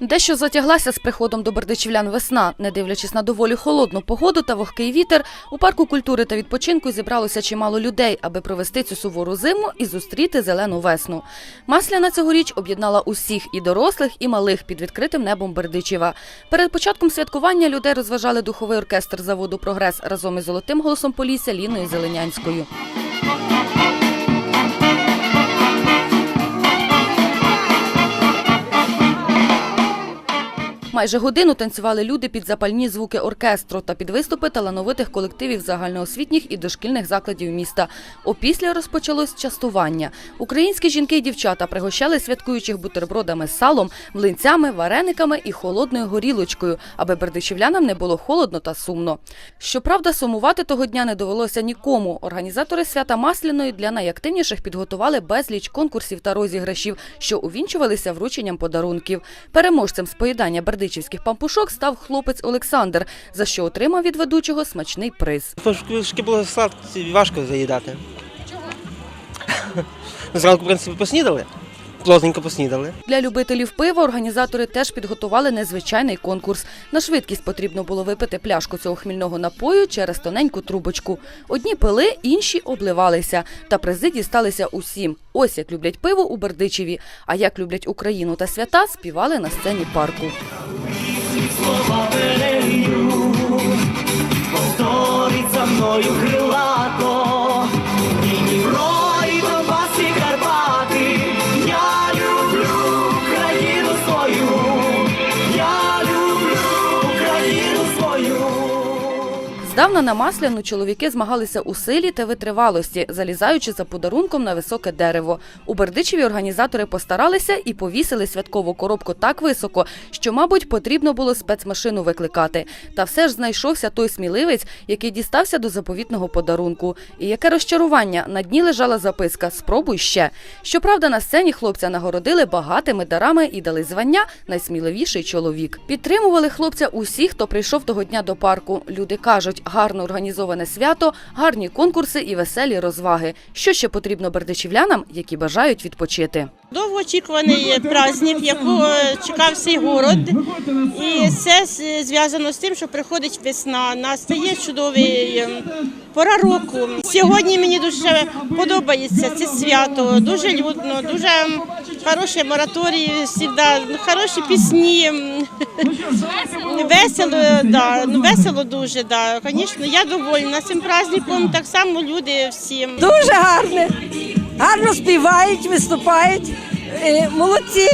Дещо затяглася з приходом до бердичівлян весна. Не дивлячись на доволі холодну погоду та вогкий вітер, у парку культури та відпочинку зібралося чимало людей, аби провести цю сувору зиму і зустріти зелену весну. Масляна цьогоріч об'єднала усіх і дорослих, і малих під відкритим небом Бердичева. Перед початком святкування людей розважали духовий оркестр заводу Прогрес разом із золотим голосом Полісся Ліною Зеленянською. Майже годину танцювали люди під запальні звуки оркестру та під виступи талановитих колективів загальноосвітніх і дошкільних закладів міста. Опісля розпочалось частування. Українські жінки і дівчата пригощали святкуючих бутербродами з салом, млинцями, варениками і холодною горілочкою, аби бердичівлянам не було холодно та сумно. Щоправда, сумувати того дня не довелося нікому. Організатори свята Масляної для найактивніших підготували безліч конкурсів та розіграшів, що увінчувалися врученням подарунків. Переможцем з поїдання бердичівських пампушок став хлопець Олександр, за що отримав від ведучого смачний приз. Трошки було сладкі, важко заїдати. Чого? Зранку, в принципі, поснідали, плотненько поснідали. Для любителів пива організатори теж підготували незвичайний конкурс. На швидкість потрібно було випити пляшку цього хмільного напою через тоненьку трубочку. Одні пили, інші обливалися. Та призи дісталися усім. Ось як люблять пиво у Бердичеві. А як люблять Україну та свята, співали на сцені парку. Повторить за мною крилато. Здавна на масляну чоловіки змагалися у силі та витривалості, залізаючи за подарунком на високе дерево. У Бердичеві організатори постаралися і повісили святкову коробку так високо, що, мабуть, потрібно було спецмашину викликати. Та все ж знайшовся той сміливець, який дістався до заповітного подарунку. І яке розчарування на дні лежала записка Спробуй ще. Щоправда, на сцені хлопця нагородили багатими дарами і дали звання найсміливіший чоловік. Підтримували хлопця усі, хто прийшов того дня до парку. Люди кажуть, гарно організоване свято, гарні конкурси і веселі розваги. Що ще потрібно бердичівлянам, які бажають відпочити? Довгоочікуваний праздник, якого чекав всій город. І це зв'язано з тим, що приходить весна, настає чудовий ем, пора року. Сьогодні мені дуже подобається це свято, дуже людно, дуже ем, хороші мораторії, завжди, хороші пісні. Весело, да, ну весело дуже, да. Звісно, я довольна цим праздником, так само люди всі. Дуже гарне. Гарно співають, виступають. Е, Молодці.